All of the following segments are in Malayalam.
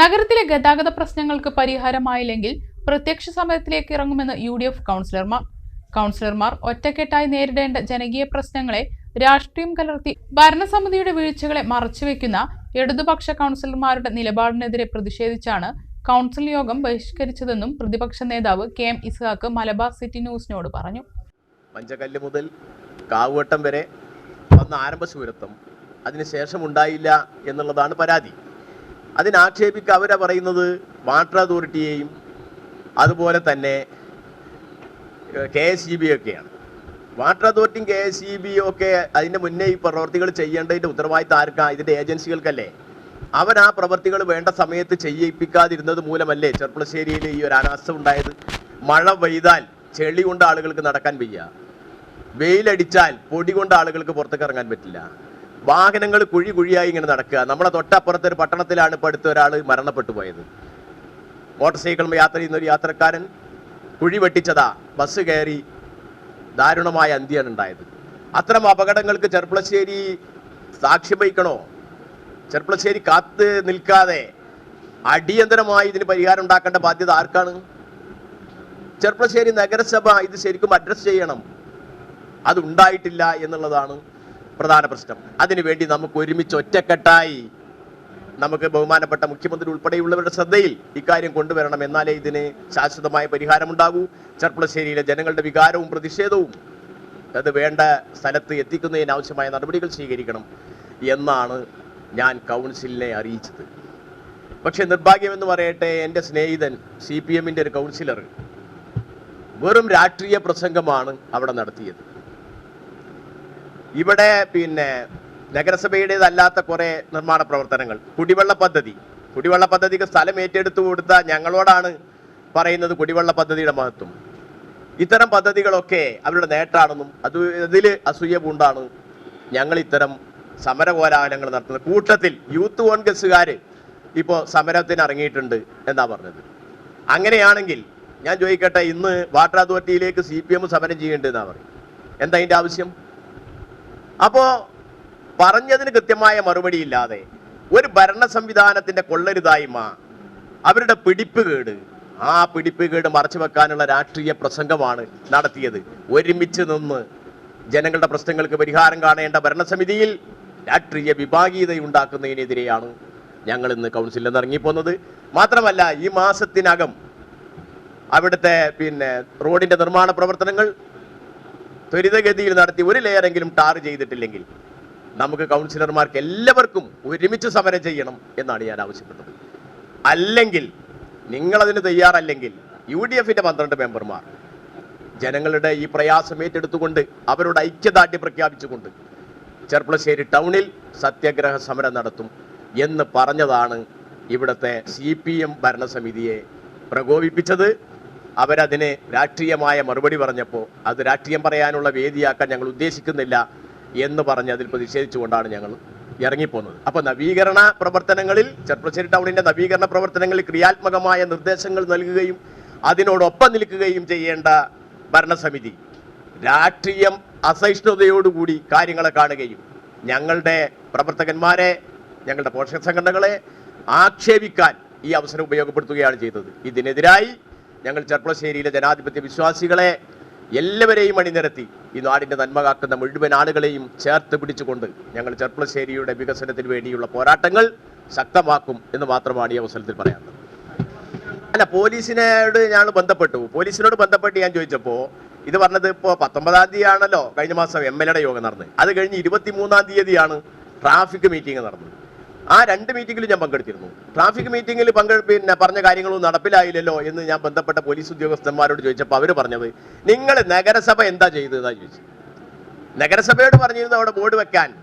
നഗരത്തിലെ ഗതാഗത പ്രശ്നങ്ങൾക്ക് പരിഹാരമായില്ലെങ്കിൽ പ്രത്യക്ഷ സമരത്തിലേക്ക് ഇറങ്ങുമെന്ന് യു ഡി എഫ് കൗൺസിലർമാർ. കൗൺസിലർമാർ ഒറ്റക്കെട്ടായി നേരിടേണ്ട ജനകീയ പ്രശ്നങ്ങളെ രാഷ്ട്രീയം കലർത്തി ഭരണസമിതിയുടെ വീഴ്ചകളെ മറച്ചുവെക്കുന്ന ഇടതുപക്ഷ കൗൺസിലർമാരുടെ നിലപാടിനെതിരെ പ്രതിഷേധിച്ചാണ് കൗൺസിൽ യോഗം ബഹിഷ്കരിച്ചതെന്നും പ്രതിപക്ഷ നേതാവ് K M Ishaq Malabar city ന്യൂസിനോട് പറഞ്ഞു. മഞ്ചക്കല്ല് മുതൽ കാവുവട്ടം വരെ വന്ന ആരംഭ ശൂരത്വം അതിനുശേഷം ഉണ്ടായില്ല എന്നുള്ളതാണ് പരാതി. അതിനാക്ഷേപിക്കുക അവരെ പറയുന്നത് വാട്ടർ അതോറിറ്റിയെയും അതുപോലെ തന്നെ കെ എസ് ഇ ബി ഒക്കെയാണ്. വാട്ടർ അതോറിറ്റിയും കെ എസ് ഇ ബി ഒക്കെ അതിന്റെ മുന്നേ ഈ പ്രവർത്തികൾ ചെയ്യേണ്ടതിന്റെ ഉത്തരവാദിത്തം ആർക്കാ? ഇതിന്റെ ഏജൻസികൾക്കല്ലേ. അവർ ആ പ്രവർത്തികൾ വേണ്ട സമയത്ത് ചെയ്യിപ്പിക്കാതിരുന്നത് മൂലമല്ലേ ചെർപ്പളശ്ശേരിയിൽ ഈ ഒരു അനാസ്ഥ ഉണ്ടായത്? മഴ പെയ്താൽ ചെളി കൊണ്ട് ആളുകൾക്ക് നടക്കാൻ വയ്യ. വെയിലടിച്ചാൽ പൊടി കൊണ്ട് ആളുകൾക്ക് പുറത്തേക്ക് ഇറങ്ങാൻ പറ്റില്ല. വാഹനങ്ങൾ കുഴി കുഴിയായി ഇങ്ങനെ നടക്കുക. നമ്മളെ തൊട്ടപ്പുറത്തെ ഒരു പട്ടണത്തിലാണ് ഇപ്പോൾ അടുത്ത ഒരാൾ മരണപ്പെട്ടു പോയത്. മോട്ടോർ സൈക്കിളിൽ യാത്ര ചെയ്യുന്ന ഒരു യാത്രക്കാരൻ കുഴി വെട്ടിച്ചതാ. ബസ് കയറി ദാരുണമായ അന്ത്യാണ് ഉണ്ടായത്. അത്തരം അപകടങ്ങൾക്ക് ചെർപ്പളശ്ശേരി സാക്ഷ്യം വഹിക്കണോ? ചെർപ്പളശ്ശേരി കാത്ത് നിൽക്കാതെ അടിയന്തരമായി ഇതിന് പരിഹാരം ഉണ്ടാക്കേണ്ട ബാധ്യത ആർക്കാണ്? ചെർപ്പളശ്ശേരി നഗരസഭ ഇത് ശരിക്കും അഡ്രസ് ചെയ്യണം. അതുണ്ടായിട്ടില്ല എന്നുള്ളതാണ് പ്രധാന പ്രശ്നം. അതിനുവേണ്ടി നമുക്ക് ഒരുമിച്ച് ഒറ്റക്കെട്ടായി നമുക്ക് ബഹുമാനപ്പെട്ട മുഖ്യമന്ത്രി ഉൾപ്പെടെയുള്ളവരുടെ ശ്രദ്ധയിൽ ഇക്കാര്യം കൊണ്ടുവരണം എന്നാലേ ഇതിന് ശാശ്വതമായ പരിഹാരമുണ്ടാകൂ. ചെർപ്പളശ്ശേരിയിലെ ജനങ്ങളുടെ വികാരവും പ്രതിഷേധവും അത് വേണ്ട സ്ഥലത്ത് എത്തിക്കുന്നതിന് ആവശ്യമായ നടപടികൾ സ്വീകരിക്കണം എന്നാണ് ഞാൻ കൗൺസിലിനെ അറിയിച്ചത്. പക്ഷേ നിർഭാഗ്യമെന്ന് പറയട്ടെ എന്റെ സ്നേഹിതൻ സി പി എമ്മിന്റെ ഒരു കൗൺസിലർ വെറും രാഷ്ട്രീയ പ്രസംഗമാണ് അവിടെ നടത്തിയത്. ഇവിടെ പിന്നെ നഗരസഭയുടേതല്ലാത്ത കുറെ നിർമ്മാണ പ്രവർത്തനങ്ങൾ. കുടിവെള്ള പദ്ധതി. കുടിവെള്ള പദ്ധതിക്ക് സ്ഥലം ഏറ്റെടുത്തു കൊടുത്ത ഞങ്ങളോടാണ് പറയുന്നത് കുടിവെള്ള പദ്ധതിയുടെ മഹത്വം. ഇത്തരം പദ്ധതികളൊക്കെ അവരുടെ നേട്ടാണെന്നും അത് ഇതിൽ അസൂയ പൂണ്ടാണ് ഞങ്ങൾ ഇത്തരം സമരകോലാഹലങ്ങൾ നടത്തുന്നത്. കൂട്ടത്തിൽ യൂത്ത് കോൺഗ്രസ്സുകാർ ഇപ്പോൾ സമരത്തിന് ഇറങ്ങിയിട്ടുണ്ട് എന്നാ പറഞ്ഞത്. അങ്ങനെയാണെങ്കിൽ ഞാൻ ചോദിക്കട്ടെ ഇന്ന് വാട്ടർ അതോറിറ്റിയിലേക്ക് സി പി എം സമരം ചെയ്യേണ്ടതെന്നാ പറയും എന്താ അതിന്റെ ആവശ്യം? അപ്പോ പറഞ്ഞതിന് കൃത്യമായ മറുപടി ഇല്ലാതെ ഒരു ഭരണ സംവിധാനത്തിന്റെ കൊള്ളരുതായ്മ അവരുടെ പിടിപ്പുകേട് ആ പിടിപ്പുകേട് മറച്ചു വെക്കാനുള്ള രാഷ്ട്രീയ പ്രസംഗമാണ് നടത്തിയത്. ഒരുമിച്ച് നിന്ന് ജനങ്ങളുടെ പ്രശ്നങ്ങൾക്ക് പരിഹാരം കാണേണ്ട ഭരണസമിതിയിൽ രാഷ്ട്രീയ വിഭാഗീയത ഉണ്ടാക്കുന്നതിനെതിരെയാണ് ഞങ്ങൾ ഇന്ന് കൗൺസിലിൽ നിന്ന് ഇറങ്ങിപ്പോന്നത്. മാത്രമല്ല ഈ മാസത്തിനകം അവിടുത്തെ പിന്നെ റോഡിന്റെ നിർമ്മാണ പ്രവർത്തനങ്ങൾ ത്വരിതഗതിയിൽ നടത്തി ഒരു ലെയറെങ്കിലും ടാർ ചെയ്തിട്ടില്ലെങ്കിൽ നമുക്ക് കൗൺസിലർമാർക്ക് എല്ലാവർക്കും ഒരുമിച്ച് സമരം ചെയ്യണം എന്നാണ് ഞാൻ ആവശ്യപ്പെട്ടത്. അല്ലെങ്കിൽ നിങ്ങളതിന് തയ്യാറല്ലെങ്കിൽ യു ഡി എഫിന്റെ പന്ത്രണ്ട് മെമ്പർമാർ ജനങ്ങളുടെ ഈ പ്രയാസം ഏറ്റെടുത്തുകൊണ്ട് അവരുടെ ഐക്യദാർഢ്യം പ്രഖ്യാപിച്ചുകൊണ്ട് ചെർപ്പളശ്ശേരി ടൗണിൽ സത്യാഗ്രഹ സമരം നടത്തും എന്ന് പറഞ്ഞതാണ് ഇവിടുത്തെ സി പി എം ഭരണസമിതിയെ പ്രകോപിപ്പിച്ചത്. അവരതിന് രാഷ്ട്രീയമായ മറുപടി പറഞ്ഞപ്പോൾ അത് രാഷ്ട്രീയം പറയാനുള്ള വേദിയാക്കാൻ ഞങ്ങൾ ഉദ്ദേശിക്കുന്നില്ല എന്ന് പറഞ്ഞ് അതിൽ പ്രതിഷേധിച്ചുകൊണ്ടാണ് ഞങ്ങൾ ഇറങ്ങിപ്പോന്നത്. അപ്പോൾ നവീകരണ പ്രവർത്തനങ്ങളിൽ ചെർപ്പശ്ശേരി ടൗണിന്റെ നവീകരണ പ്രവർത്തനങ്ങളിൽ ക്രിയാത്മകമായ നിർദ്ദേശങ്ങൾ നൽകുകയും അതിനോടൊപ്പം നിൽക്കുകയും ചെയ്യേണ്ട ഭരണസമിതി രാഷ്ട്രീയം അസഹിഷ്ണുതയോടുകൂടി കാര്യങ്ങളെ കാണുകയും ഞങ്ങളുടെ പ്രവർത്തകന്മാരെ ഞങ്ങളുടെ പോഷക സംഘടനകളെ ആക്ഷേപിക്കാൻ ഈ അവസരം ഉപയോഗപ്പെടുത്തുകയാണ് ചെയ്തത്. ഇതിനെതിരായി ഞങ്ങൾ ചെർപ്പളശ്ശേരിയിലെ ജനാധിപത്യ വിശ്വാസികളെ എല്ലാവരെയും അണിനിരത്തി ഈ നാടിന്റെ നന്മ കാക്കുന്ന മുഴുവൻ ആളുകളെയും ചേർത്ത് പിടിച്ചുകൊണ്ട് ഞങ്ങൾ ചെർപ്പളശ്ശേരിയുടെ വികസനത്തിന് വേണ്ടിയുള്ള പോരാട്ടങ്ങൾ ശക്തമാക്കും എന്ന് മാത്രമാണ് ഈ അവസരത്തിൽ പറയാനുള്ളത്. അല്ല പോലീസിനോട് ഞാൻ ബന്ധപ്പെട്ടു. പോലീസിനോട് ബന്ധപ്പെട്ട് ഞാൻ ചോദിച്ചപ്പോൾ ഇത് പറഞ്ഞത് ഇപ്പോൾ പത്തൊമ്പതാം തീയതി ആണല്ലോ കഴിഞ്ഞ മാസം എം എൽ എയുടെ യോഗം നടന്നത്. അത് കഴിഞ്ഞ് ഇരുപത്തി മൂന്നാം തീയതിയാണ് ട്രാഫിക് മീറ്റിംഗ് നടന്നത്. ആ രണ്ട് മീറ്റിംഗിൽ ഞാൻ പങ്കെടുത്തിരുന്നു. ട്രാഫിക് മീറ്റിംഗിൽ പങ്കെ പിന്നെ പറഞ്ഞ കാര്യങ്ങളൊന്നും നടപ്പിലായില്ലല്ലോ എന്ന് ഞാൻ ബന്ധപ്പെട്ട പോലീസ് ഉദ്യോഗസ്ഥന്മാരോട് ചോദിച്ചപ്പോൾ അവർ പറഞ്ഞത് നിങ്ങൾ നഗരസഭ എന്താ ചെയ്തതെന്നാണ് ചോദിച്ചു നഗരസഭയോട് പറഞ്ഞിരുന്നു അവിടെ ബോർഡ് വെക്കാൻ.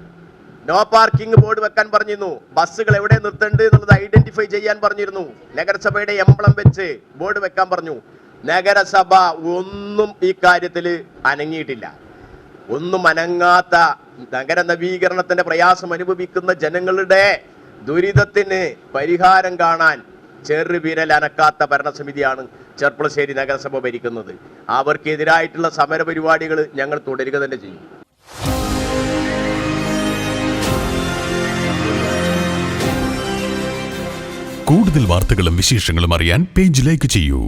നോ പാർക്കിംഗ് ബോർഡ് വെക്കാൻ പറഞ്ഞിരുന്നു. ബസ്സുകൾ എവിടെ നിർത്തേണ്ടത് എന്നുള്ളത് ഐഡന്റിഫൈ ചെയ്യാൻ പറഞ്ഞിരുന്നു. നഗരസഭയുടെ എംബ്ലം വെച്ച് ബോർഡ് വെക്കാൻ പറഞ്ഞു. നഗരസഭ ഒന്നും ഈ കാര്യത്തിൽ അനങ്ങിയിട്ടില്ല. ഒന്നും അനങ്ങാത്ത നഗര നവീകരണത്തിന്റെ പ്രയാസം അനുഭവിക്കുന്ന ജനങ്ങളുടെ ദുരിതത്തിന് പരിഹാരം കാണാൻ ചെറുവിരൽ അനക്കാത്ത ഭരണസമിതിയാണ് ചെർപ്പളശ്ശേരി നഗരസഭ ഭരിക്കുന്നത്. അവർക്കെതിരായിട്ടുള്ള സമരപരിപാടികൾ ഞങ്ങൾ തുടരുക തന്നെ ചെയ്യും. കൂടുതൽ വാർത്തകളും വിശേഷങ്ങളും അറിയാൻ പേജ് ലൈക്ക് ചെയ്യൂ.